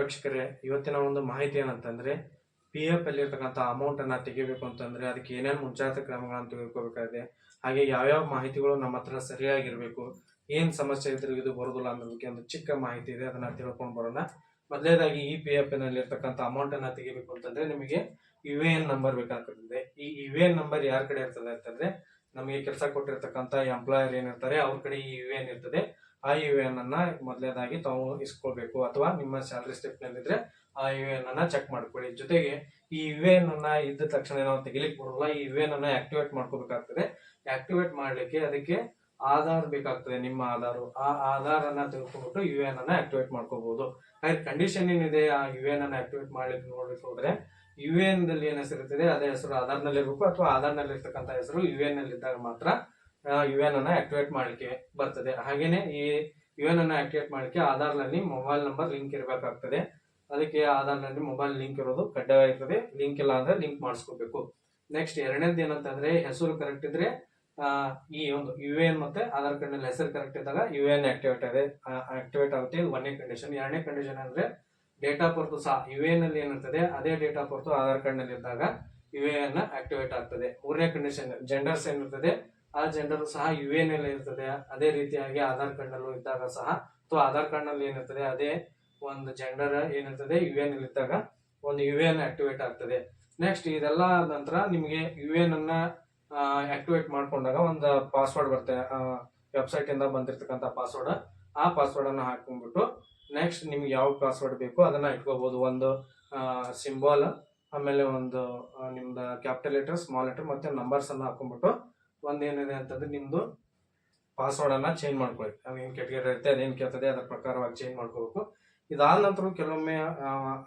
ವೀಕ್ಷಕರೇ, ಇವತ್ತಿನ ಒಂದು ಮಾಹಿತಿ ಏನಂತಂದ್ರೆ ಪಿ ಎಫ್ ಅಮೌಂಟ್ ಅನ್ನ ತೆಗಿಬೇಕು ಅಂತಂದ್ರೆ ಅದಕ್ಕೆ ಏನೇನು ಮುಂಜಾಗ್ರತಾ ಕ್ರಮಗಳನ್ನು ತೆಗೆದುಕೋಬೇಕಾಗಿದೆ, ಹಾಗೆ ಯಾವ್ಯಾವ ಮಾಹಿತಿಗಳು ನಮ್ಮ ಹತ್ರ ಸರಿಯಾಗಿರ್ಬೇಕು, ಏನ್ ಸಮಸ್ಯೆ ಇದ್ರೆ ಇದು ಬರೋದಿಲ್ಲ ಅನ್ನೋದಕ್ಕೆ ಒಂದು ಚಿಕ್ಕ ಮಾಹಿತಿ ಇದೆ, ಅದನ್ನ ತಿಳ್ಕೊಂಡು ಬರೋಣ. ಮೊದಲೇದಾಗಿ ಈ ಪಿ ಎಫ್ ಅಮೌಂಟ್ ಅನ್ನ ತೆಗಿಬೇಕು ಅಂತಂದ್ರೆ ನಿಮಗೆ ಯು ಎ ಎನ್ ನಂಬರ್ ಬೇಕಾಗ್ತದೆ. ಈ ಯು ಎನ್ ನಂಬರ್ ಯಾರ ಕಡೆ ಇರ್ತದೆ ಅಂತಂದ್ರೆ, ನಮಗೆ ಕೆಲಸ ಕೊಟ್ಟಿರ್ತಕ್ಕಂಥ ಎಂಪ್ಲಾಯರ್ ಏನಿರ್ತಾರೆ, ಅವ್ರ ಕಡೆ ಈ ಯು ಎನ್ ಇರ್ತದೆ. ಆ ಯು ಎನ್ ಅನ್ನ ಮೊದಲೇದಾಗಿ ತಾವು ಇಸ್ಕೊಳ್ಬೇಕು ಅಥವಾ ನಿಮ್ಮ ಸ್ಯಾಲ್ರಿ ಸ್ಲಿಪ್ ನಲ್ಲಿದ್ರೆ ಆ ಯು ಎನ್ ಅನ್ನ ಚೆಕ್ ಮಾಡ್ಕೊಳ್ಳಿ. ಜೊತೆಗೆ ಈ ಯು ಎನ್ ಅನ್ನ ಇದ್ದ ತಕ್ಷಣ ನಾವು ತೆಗಿಲಿಕ್ಕೆ ಬರೋಲ್ಲ, ಈ ಯು ಎನ್ ಅನ್ನ ಆಕ್ಟಿವೇಟ್ ಮಾಡ್ಕೋಬೇಕಾಗ್ತದೆ. ಆಕ್ಟಿವೇಟ್ ಮಾಡ್ಲಿಕ್ಕೆ ಅದಕ್ಕೆ ಆಧಾರ್ ಬೇಕಾಗ್ತದೆ, ನಿಮ್ಮ ಆಧಾರು. ಆ ಆಧಾರ್ ಅನ್ನ ತೆಗೆದುಕೊಂಡ್ಬಿಟ್ಟು ಯು ಎನ್ ಅನ್ನ ಆಕ್ಟಿವೇಟ್ ಮಾಡ್ಕೋಬಹುದು ಹಾಗೆ ಕಂಡೀಷನ್ ಏನಿದೆ ಆ ಯು ಎನ್ ಅನ್ನ ಆಕ್ಟಿವೇಟ್ ಮಾಡ್ಲಿಕ್ಕೆ ನೋಡ್ಲಿಕ್ಕೆ ಹೋದ್ರೆ, ಯು ಎನ್ ದಲ್ಲಿ ಏನ್ ಹೆಸರಿರ್ತದೆ, ಅದೇ ಹೆಸರು ಆಧಾರ್ನಲ್ಲಿ ಇರಬೇಕು ಅಥವಾ ಆಧಾರ್ನಲ್ಲಿ ಇರ್ತಕ್ಕಂಥ ಹೆಸರು ಯು ಎನ್ನಲ್ಲಿ ಇದ್ದಾಗ ಮಾತ್ರ ಯು ಎನ್ ಅನ್ನ ಆಕ್ಟಿವೇಟ್ ಮಾಡಲಿಕ್ಕೆ ಬರ್ತದೆ. ಹಾಗೇನೆ ಈ ಯು ಎನ್ ಅನ್ನ ಆಕ್ಟಿವೇಟ್ ಮಾಡಲಿಕ್ಕೆ ಆಧಾರ್ನಲ್ಲಿ ಮೊಬೈಲ್ ನಂಬರ್ ಲಿಂಕ್ ಇರಬೇಕಾಗ್ತದೆ. ಅದಕ್ಕೆ ಆಧಾರ್ನಲ್ಲಿ ಮೊಬೈಲ್ ಲಿಂಕ್ ಇರೋದು ಕಡ್ಡಾಯ ಇರ್ತದೆ. ಲಿಂಕ್ ಇಲ್ಲ ಅಂದ್ರೆ ಲಿಂಕ್ ಮಾಡಿಸ್ಕೋಬೇಕು. ನೆಕ್ಸ್ಟ್ ಎರಡನೇದು ಏನಂತಂದ್ರೆ ಹೆಸರು ಕರೆಕ್ಟ್ ಇದ್ರೆ ಈ ಒಂದು ಯು ಎನ್ ಮತ್ತೆ ಆಧಾರ್ ಕಾರ್ಡ್ನಲ್ಲಿ ಹೆಸರು ಕರೆಕ್ಟ್ ಇದ್ದಾಗ ಯು ಎನ್ ಆಕ್ಟಿವೇಟ್ ಆಗಿದೆ ಆಕ್ಟಿವೇಟ್ ಆಗುತ್ತೆ. ಇದು ಒಂದನೇ ಕಂಡೀಷನ್ ಎರಡನೇ ಕಂಡೀಷನ್ ಅಂದ್ರೆ ಡೇಟ್ ಆಫ್ ಬರ್ತು ಸಹ ಯು ಎನ್ನಲ್ಲಿ ಏನಿರ್ತದೆ ಅದೇ ಡೇಟ್ ಆಫ್ ಬರ್ತು ಆಧಾರ್ ಕಾರ್ಡ್ನಲ್ಲಿ ಇದ್ದಾಗ ಯು ಎನ್ ಆಕ್ಟಿವೇಟ್ ಆಗ್ತದೆ. ಮೂರನೇ ಕಂಡೀಷನ್ ಜೆಂಡರ್ಸ್ ಏನಿರ್ತದೆ ಆ ಜನರು ಸಹ ಯು ಎನ್ ಎಲ್ ಇರ್ತದೆ. ಅದೇ ರೀತಿಯಾಗಿ ಆಧಾರ್ ಕಾರ್ಡ್ ನಲ್ಲೂ ಇದ್ದಾಗ ಸಹ, ಅಥವಾ ಆಧಾರ್ ಕಾರ್ಡ್ನಲ್ಲಿ ಏನಿರ್ತದೆ, ಅದೇ ಒಂದು ಜೆಂಡರ್ ಏನಿರ್ತದೆ ಯು ಎನ್ ಎಲ್ ಇದ್ದಾಗ ಒಂದು ಯು ಎನ್ ಆಕ್ಟಿವೇಟ್ ಆಗ್ತದೆ. ನೆಕ್ಸ್ಟ್ ಇದೆಲ್ಲ ನಂತರ ನಿಮಗೆ ಯು ಎನ್ ಅನ್ನ ಆಕ್ಟಿವೇಟ್ ಮಾಡ್ಕೊಂಡಾಗ ಒಂದು ಪಾಸ್ವರ್ಡ್ ಬರುತ್ತೆ. ವೆಬ್ಸೈಟ್ ಇಂದ ಬಂದಿರತಕ್ಕಂಥ ಪಾಸ್ವರ್ಡ್ ಆ ಪಾಸ್ವರ್ಡ್ ಅನ್ನ ಹಾಕೊಂಡ್ಬಿಟ್ಟು ನೆಕ್ಸ್ಟ್ ನಿಮ್ಗೆ ಯಾವ ಪಾಸ್ವರ್ಡ್ ಬೇಕು ಅದನ್ನ ಇಟ್ಕೋಬಹುದು ಒಂದು ಸಿಂಬಲ್ ಆಮೇಲೆ ಒಂದು ನಿಮ್ದು ಕ್ಯಾಪಿಟಲ್ ಲೆಟರ್ ಸ್ಮಾಲ್ ಲೆಟರ್ ಮತ್ತೆ ನಂಬರ್ಸ್ ಅನ್ನ ಹಾಕೊಂಡ್ಬಿಟ್ಟು ಒಂದೇನಿದೆ ಅಂತಂದ್ರೆ ನಿಮ್ದು ಪಾಸ್ವರ್ಡ್ ಅನ್ನ ಚೇಂಜ್ ಮಾಡ್ಕೊಳ್ಳಿ. ಅದೇನು ಕೆಟಗರಿ ಇರುತ್ತೆ ಅದೇನು ಕೇಳ್ತದೆ ಅದ್ರ ಪ್ರಕಾರವಾಗಿ ಚೇಂಜ್ ಮಾಡ್ಕೋಬೇಕು. ಇದಾದ ನಂತರ ಕೆಲವೊಮ್ಮೆ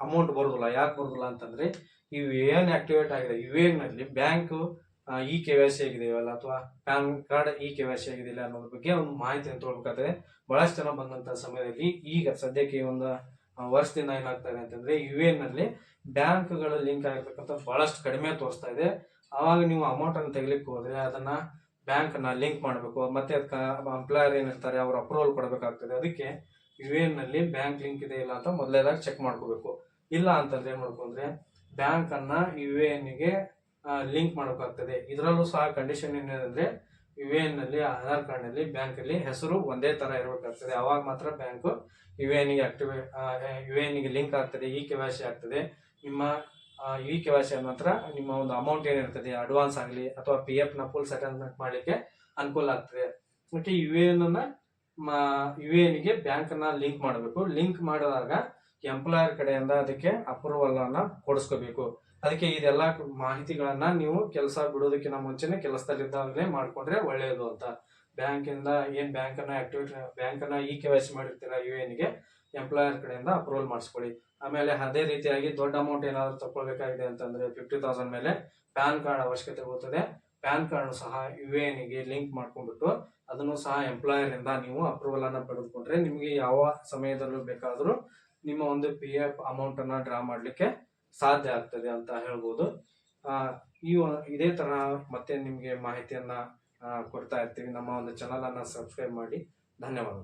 ಅಮೌಂಟ್ ಬರೋದಿಲ್ಲ. ಯಾಕೆ ಬರೋದಿಲ್ಲ ಅಂತಂದ್ರೆ, ಇವು ಏನ್ ಆಕ್ಟಿವೇಟ್ ಆಗಿದೆ U ಎನ್ನಲ್ಲಿ bank E K Y C ಆಗಿದೆಯಲ್ಲ ಅಥವಾ PAN card E K Y C ಆಗಿದೆಯಲ್ಲ ಅನ್ನೋದ್ರ ಬಗ್ಗೆ ಒಂದು ಮಾಹಿತಿಯನ್ನು ತೊಗೊಳ್ಬೇಕಾದ್ರೆ ಬಹಳಷ್ಟು ಜನ ಬಂದಂತ ಸಮಯದಲ್ಲಿ ಈಗ ಸದ್ಯಕ್ಕೆ ಒಂದು ವರ್ಷದಿಂದ ಏನಾಗ್ತಾ ಇದೆ ಅಂತಂದ್ರೆ ಯು ಎನ್ನಲ್ಲಿ ಬ್ಯಾಂಕ್ಗಳ ಲಿಂಕ್ ಆಗಿರ್ತಕ್ಕಂಥ ಬಹಳಷ್ಟು ಕಡಿಮೆ ತೋರಿಸ್ತಾ ಇದೆ. ಅವಾಗ ನೀವು ಅಮೌಂಟ್ ಅನ್ನು ತೆಗಿಲಿಕ್ಕೆ ಹೋದ್ರೆ ಅದನ್ನ ನ ಲಿಂಕ್ ಮಾಡಬೇಕು. ಮತ್ತೆ ಅದಕ್ಕೆ ಎಂಪ್ಲಾಯರ್ ಏನಿರ್ತಾರೆ ಅವ್ರ ಅಪ್ರೂವಲ್ ಕೊಡಬೇಕಾಗ್ತದೆ. ಅದಕ್ಕೆ ಯು ಎನ್ನಲ್ಲಿ ಬ್ಯಾಂಕ್ ಲಿಂಕ್ ಇದೆ ಇಲ್ಲ ಅಂತ ಮೊದಲೇದಾಗಿ ಚೆಕ್ ಮಾಡ್ಕೋಬೇಕು. ಇಲ್ಲ ಅಂತಂದ್ರೆ ಏನ್ ಮಾಡ್ಕೊಂಡ್ರೆ ಅಂದ್ರೆ ಬ್ಯಾಂಕ್ ಅನ್ನ ಯು ಎನ್ಗೆ ಲಿಂಕ್ ಮಾಡಬೇಕಾಗ್ತದೆ. ಇದರಲ್ಲೂ ಸಹ ಕಂಡೀಷನ್ ಏನಿದೆ ಯು ಎನ್ನಲ್ಲಿ ಆಧಾರ್ ಕಾರ್ಡ್ನಲ್ಲಿ ಬ್ಯಾಂಕ್ ಅಲ್ಲಿ ಹೆಸರು ಒಂದೇ ತರ ಇರಬೇಕಾಗ್ತದೆ. ಅವಾಗ ಮಾತ್ರ ಬ್ಯಾಂಕ್ ಯು ಎನ್ಗೆ ಆಕ್ಟಿವೇಟ್ ಯು ಎನ್ಗೆ ಲಿಂಕ್ ಆಗ್ತದೆ, ಈ ಕೆ ವೈ ಸಿ ಆಗ್ತದೆ. ನಿಮ್ಮ ಇ ಕೆ ವೈ ಸಿ ನಂತರ ನಿಮ್ಮ ಒಂದು ಅಮೌಂಟ್ ಏನಿರ್ತದೆ ಅಡ್ವಾನ್ಸ್ ಆಗಲಿ ಅಥವಾ ಪಿ ನ ಫುಲ್ ಸೆಟಲ್ಮೆಂಟ್ ಮಾಡಲಿಕ್ಕೆ ಅನುಕೂಲ ಆಗ್ತದೆ. ಮತ್ತೆ ಯು ಎನ್ ಅನ್ನ ಯು ಎನ್ಗೆ ಬ್ಯಾಂಕ್ನ ಲಿಂಕ್ ಮಾಡಬೇಕು. ಲಿಂಕ್ ಮಾಡಿದಾಗ ಎಂಪ್ಲಾಯರ್ ಕಡೆಯಿಂದ ಅದಕ್ಕೆ ಅಪ್ರೂವಲ್ ಅನ್ನ ಕೊಡಿಸ್ಕೋಬೇಕು. ಅದಕ್ಕೆ ಇದೆಲ್ಲ ಮಾಹಿತಿಗಳನ್ನ ನೀವು ಕೆಲಸ ಬಿಡೋದಕ್ಕಿಂತ ಮುಂಚೆನೆ ಕೆಲಸದಲ್ಲಿದ್ದಾಗಲೇ ಮಾಡಿಕೊಂಡ್ರೆ ಒಳ್ಳೆಯದು ಅಂತ. ಬ್ಯಾಂಕ್ ಇಂದ ಏನ್ ಬ್ಯಾಂಕ್ ಅನ್ನ ಆಕ್ಟಿವೇಟ್ ಬ್ಯಾಂಕ್ ಅನ್ನ ಇ ಕೆ ವೈ ಸಿ ಮಾಡಿರ್ತೀರಾ ಯು ಎನ್ಗೆ ಎಂಪ್ಲಾಯರ್ ಕಡೆಯಿಂದ ಅಪ್ರೂವಲ್ ಮಾಡಿಸ್ಕೊಳ್ಳಿ. ಆಮೇಲೆ ಅದೇ ರೀತಿಯಾಗಿ ದೊಡ್ಡ ಅಮೌಂಟ್ ಏನಾದರೂ ತಗೊಳ್ಬೇಕಾಗಿದೆ ಅಂತಂದ್ರೆ ಫಿಫ್ಟಿ ತೌಸಂಡ್ ಮೇಲೆ ಪ್ಯಾನ್ ಕಾರ್ಡ್ ಅವಶ್ಯಕತೆ ಬರ್ತದೆ ಪ್ಯಾನ್ ಕಾರ್ಡ್ ಸಹ ಯು ಎನ್ಗೆ ಲಿಂಕ್ ಮಾಡ್ಕೊಂಡ್ಬಿಟ್ಟು ಅದನ್ನು ಸಹ ಎಂಪ್ಲಾಯರಿಂದ ನೀವು ಅಪ್ರೂವಲ್ ಅನ್ನ ಪಡೆದುಕೊಂಡ್ರೆ ನಿಮಗೆ ಯಾವ ಸಮಯದಲ್ಲೂ ಬೇಕಾದರೂ ನಿಮ್ಮ ಒಂದು ಪಿ ಎಫ್ ಅಮೌಂಟ್ ಅನ್ನ ಡ್ರಾ ಮಾಡಲಿಕ್ಕೆ ಸಾಧ್ಯ ಆಗ್ತದೆ ಅಂತ ಹೇಳ್ಬೋದು. ಈ ಇದೇ ತರ ಮತ್ತೆ ನಿಮಗೆ ಮಾಹಿತಿಯನ್ನು ಕೊಡ್ತಾ ಇರ್ತೀವಿ. ನಮ್ಮ ಒಂದು ಚಾನಲನ್ನು ಸಬ್ಸ್ಕ್ರೈಬ್ ಮಾಡಿ. ಧನ್ಯವಾದಗಳು.